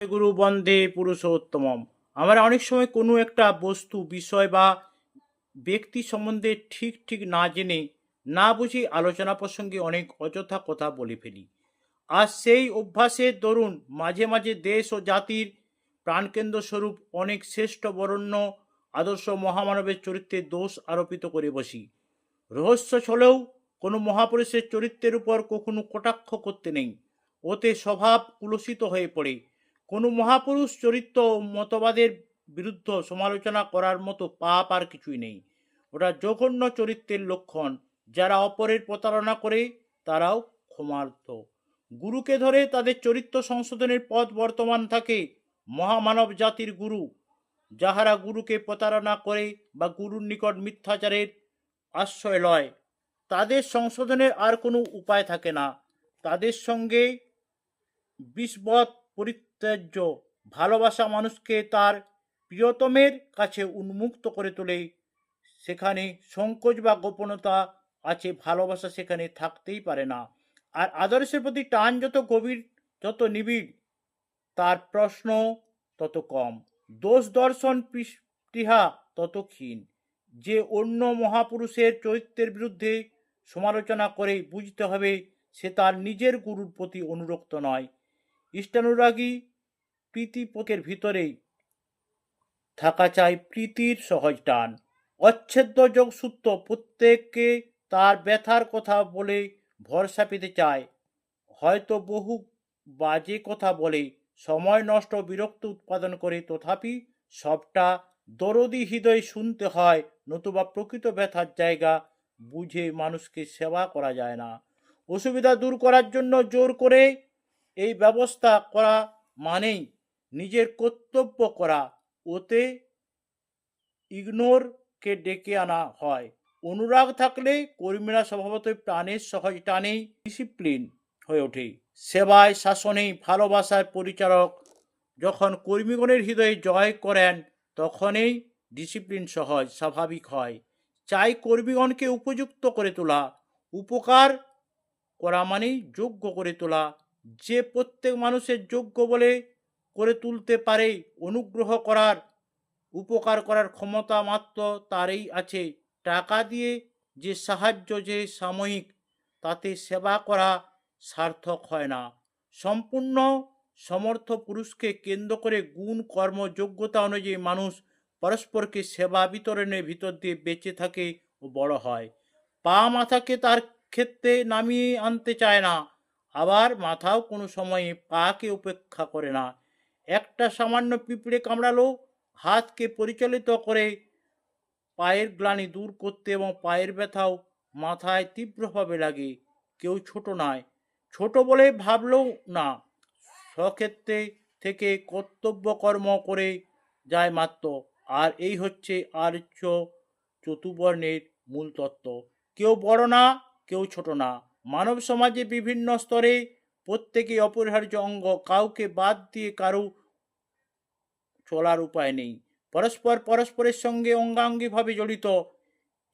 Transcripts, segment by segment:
গুরু বন্দে পুরুষোত্তমম। আমরা অনেক সময় কোনো একটা বস্তু, বিষয় বা ব্যক্তি সম্বন্ধে ঠিক ঠিক না জেনে, না বুঝে আলোচনা প্রসঙ্গে অনেক অযথা কথা বলে ফেলি। আর সেই অভ্যাসের দরুন মাঝে মাঝে দেশ ও জাতির প্রাণকেন্দ্র স্বরূপ অনেক শ্রেষ্ঠ বরণ্য, আদর্শ মহামানবের চরিত্রে দোষ আরোপিত করে বসি। রহস্য ছলেও কোনো মহাপুরুষের চরিত্রের উপর কখনো কটাক্ষ করতে নেই। ওতে স্বভাব কুলসিত হয়ে পড়ে। কোনো মহাপুরুষ চরিত্র মতবাদের বিরুদ্ধ সমালোচনা করার মতো পাপ আর কিছুই নেই। ওটা জঘন্য চরিত্রের লক্ষণ। যারা অপরের প্রতারণা করে, তারাও ক্ষমার্থ। গুরুকে ধরে তাদের চরিত্র সংশোধনের পথ বর্তমান থাকে মহামানব জাতির গুরু। যাহারা গুরুকে প্রতারণা করে বা গুরুর নিকট মিথ্যাচারের আশ্রয় লয়, তাদের সংশোধনের আর কোনো উপায় থাকে না। তাদের সঙ্গে বিষবৎ পরিত্যাজ্য ভালোবাসা মানুষকে তার প্রিয়তমের কাছে উন্মুক্ত করে তোলে। সেখানে সংকোচ বা গোপনতা আছে, ভালোবাসা সেখানে থাকতেই পারে না। আর আদর্শের প্রতি টান যত গভীর যত নিবিড়, তার প্রশ্ন তত কম। দোষ দর্শন পৃষ্টিহা তত ক্ষীণ। যে অন্য মহাপুরুষের চরিত্রের বিরুদ্ধে সমালোচনা করে বুঝতে হবে, সে তার নিজের গুরুর প্রতি অনুরক্ত নয়। ইষ্টানুরাগী প্রীতিপোকের ভিতরেই থাকা চাই প্রীতির সহজ টান। অচ্ছেদ্য যোগসূত্র প্রত্যেককে তার ব্যথার কথা বলে ভরসা পেতে চায়। হয়তো বহু বাজে কথা বলে সময় নষ্ট বিরক্ত উৎপাদন করে, তথাপি সবটা দরদি হৃদয় শুনতে হয়, নতুবা প্রকৃত ব্যথার জায়গা বুঝে মানুষকে সেবা করা যায় না। অসুবিধা দূর করার জন্য জোর করে এই ব্যবস্থা করা মানেই নিজের কর্তব্য করা, ওতে ইগনোরকে ডেকে আনা হয়। অনুরাগ থাকলে কর্মীরা স্বভাবতই প্রাণের সহজ টানেই ডিসিপ্লিন হয়ে ওঠে। সেবায় শাসনেই ভালোবাসার পরিচারক যখন কর্মীগণের হৃদয়ে জয় করেন, তখনই ডিসিপ্লিন সহজ, স্বাভাবিক হয়। চাই কর্মীগণকে উপযুক্ত করে তোলা, উপকার করা মানেই যোগ্য করে তোলা। যে প্রত্যেক মানুষের যোগ্য বলে করে তুলতে পারে, অনুগ্রহ করার, উপকার করার ক্ষমতা মাত্র তারই আছে। টাকা দিয়ে যে সাহায্য, যে সাময়িক, তাতে সেবা করা সার্থক হয় না। সম্পূর্ণ সমর্থ পুরুষকে কেন্দ্র করে গুণ, কর্ম, যোগ্যতা অনুযায়ী মানুষ পরস্পরকে সেবা বিতরণের ভিতর দিয়ে বেঁচে থাকে ও বড় হয়। পা মাথাকে তার ক্ষেত্রে নামিয়ে আনতে চায় না, আবার মাথাও কোনো সময়ে পাকে উপেক্ষা করে না। একটা সামান্য পিঁপড়ে কামড়ালো, হাতকে পরিচালিত করে পায়ের গ্লানি দূর করতে এবং পায়ের ব্যথাও মাথায় তীব্রভাবে লাগে। কেউ ছোট নয়। ছোট বলে ভাবলেও না। স্বক্ষেত্রে থেকে কর্তব্য কর্ম করে যায় মাত্র। আর এই হচ্ছে আর্য চতুবর্ণের মূল তত্ত্ব। কেউ বড় না, কেউ ছোট না। মানব সমাজে বিভিন্ন স্তরে প্রত্যেকে অপরিহার্য অঙ্গ। কাউকে বাদ দিয়ে কারও চলার উপায় নেই। পরস্পর পরস্পরের সঙ্গে অঙ্গাঙ্গিভাবে জড়িত।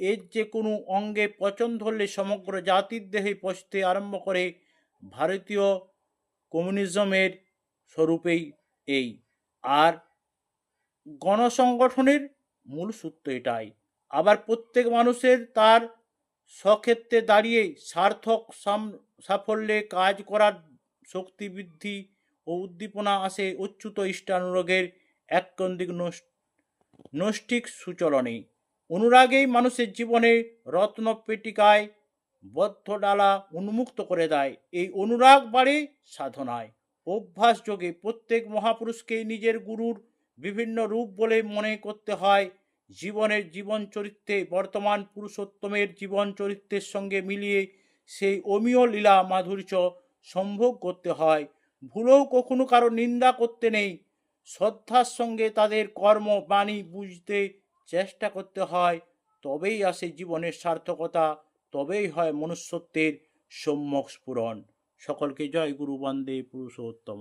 এর যে কোনো অঙ্গে পচন ধরলে সমগ্র জাতির দেহে পচতে আরম্ভ করে ভারতীয় কমিউনিজমের স্বরূপেই এই। আর গণসংগঠনের মূল সূত্র এটাই। আবার প্রত্যেক মানুষের তার স্বক্ষেত্রে দাঁড়িয়ে সার্থক সাফল্যে কাজ করার শক্তি বৃদ্ধি ও উদ্দীপনা আসে অচ্যুত ইষ্টানুরাগের এককন্দিক নস- নৈষ্ঠিক সুচলনে অনুরাগেই মানুষের জীবনে রত্ন পেটিকায় বদ্ধ ডালা উন্মুক্ত করে দেয়। এই অনুরাগ বাড়ে সাধনায়। অভ্যাস যোগে প্রত্যেক মহাপুরুষকেই নিজের গুরুর বিভিন্ন রূপ বলে মনে করতে হয়। জীবনের জীবন চরিত্রে বর্তমান পুরুষোত্তমের জীবন চরিত্রের সঙ্গে মিলিয়ে সেই অমীয় লীলা মাধুর্য সম্ভোগ করতে হয়। ভুলেও কখনো কারও নিন্দা করতে নেই। শ্রদ্ধার সঙ্গে তাদের কর্ম বাণী বুঝতে চেষ্টা করতে হয়, তবেই আসে জীবনের সার্থকতা, তবেই হয় মনুষ্যত্বের সম্যক স্ফুরণ। সকলকে জয় গুরু বন্দে পুরুষোত্তম